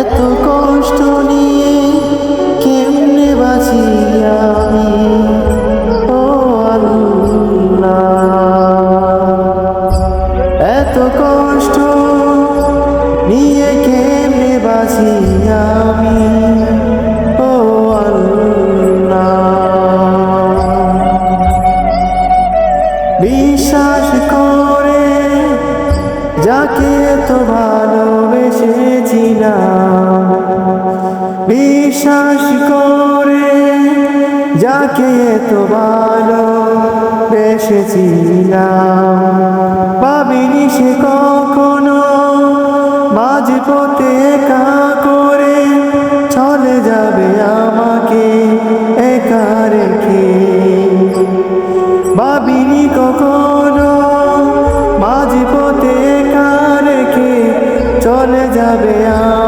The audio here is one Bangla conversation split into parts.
এত কষ্ট নিয়ে কেমনে বাঁচি আমি? ও এত কষ্ট নিয়ে কেমনে বাঁচি আমি? ও বিশ্বাস করে যাকে তো ভালোবেসেছিলাম, বিশ্বাস করে যাকে তো ভালোবেসেছিলাম, ভাবিনি সে কখনো মাঝ পথে একা করে চলে যাবে আমাকে একা রেখে। চলে যাবে আমাকে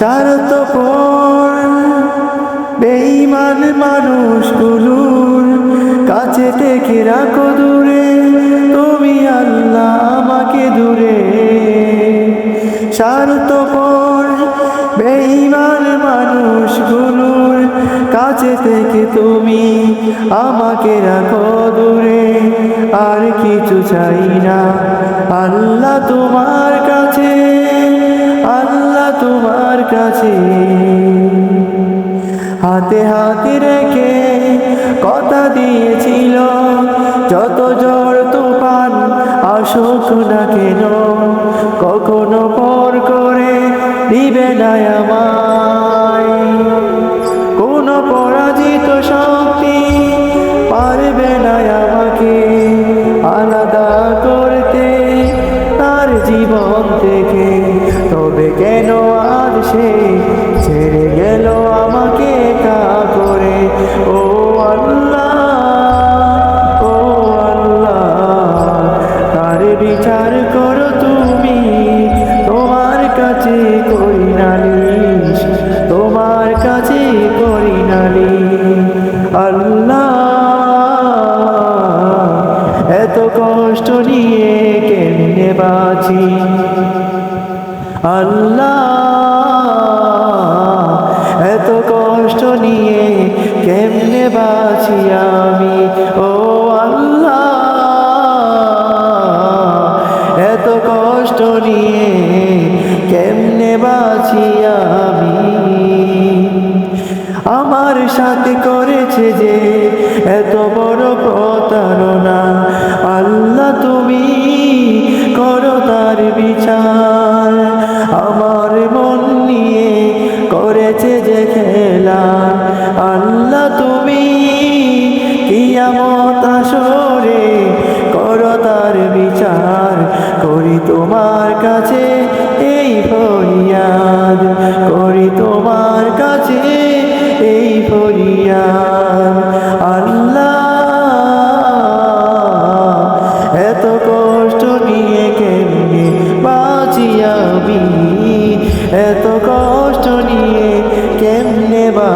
স্বার্থপর বেঈমান মানুষগুলোর কাছে থেকে রাখো দূরে, তুমি আল্লাহ আমাকে দূরে। স্বার্থপর বেঈমান মানুষগুলোর কাছে থেকে তুমি আমাকে রাখো দূরে। আর কিছু চাই না, আল্লাহ তোমার কাছে। তোমার কাছে। হাতে হাতে রেখে কথা দিয়েছিল, যত জ্বর তুফান আসুক না কেন, কখনো পর করে দিবে না আমায়। কোন পরাজিত শক্তি পারবে না আমাকে, আলাদা করতে তার জীবন থেকে। তবে কেন আর সে? ছেড়ে গেল আমাকে একা করে। ও আল্লাহ ও আল্লাহ, তার বিচার করো তুমি। তোমার কাছে করি নালিশ তোমার কাছে করি নালিশ আল্লাহ, এত কষ্ট নিয়ে কেমনে বাঁচি? আল্লাহ, এত কষ্ট নিয়ে কেমনে বাঁচি আমি? ও আল্লাহ, এত কষ্ট নিয়ে কেমনে বাঁচি আমি? আমার সাথে করেছে যে এত বড় প্রতারণা। আল্লাহ, তুমি করো তার বিচার। কিয়ামত আসরে করো তার বিচার, করি তোমার কাছে এই ফরিয়াদ, করি তোমার কাছে এই ফরিয়াদ। আল্লাহ এত কষ্ট নিয়ে কেমনে বাঁচিয়াবি এত কষ্ট নিয়ে কেমনে বা